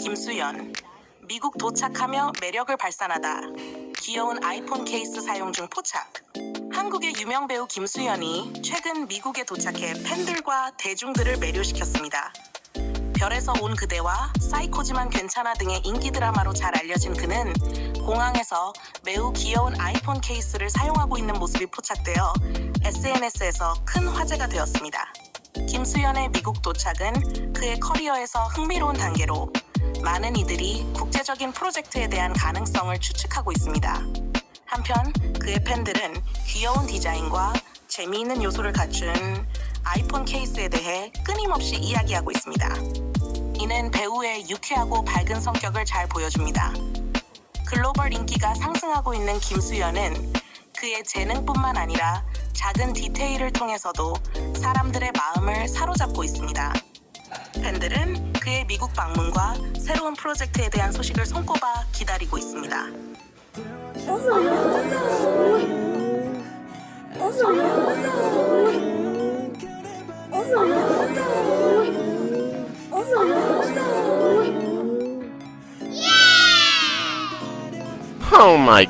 김수연 미국 도착하며 매력을 발산하다 귀여운 아이폰 케이스 사용 중 포착 한국의 유명 배우 김수연이 최근 미국에 도착해 팬들과 대중들을 매료시켰습니다. 별에서 온 그대와 사이코지만 괜찮아 등의 인기 드라마로 잘 알려진 그는 공항에서 매우 귀여운 아이폰 케이스를 사용하고 있는 모습이 포착되어 SNS에서 큰 화제가 되었습니다. 김수연의 미국 도착은 그의 커리어에서 흥미로운 단계로 많은 이들이 국제적인 프로젝트에 대한 가능성을 추측하고 있습니다. 한편 그의 팬들은 귀여운 디자인과 재미있는 요소를 갖춘 아이폰 케이스에 대해 끊임없이 이야기하고 있습니다. 이는 배우의 유쾌하고 밝은 성격을 잘 보여줍니다. 글로벌 인기가 상승하고 있는 김수연은 그의 재능뿐만 아니라 작은 디테일을 통해서도 사람들의 마음을 사로잡고 있습니다. 팬들은 그의 미국 방문과 새로운 프로젝트에 대한 소식을 손꼽아 기다리고 있습니다. Oh my.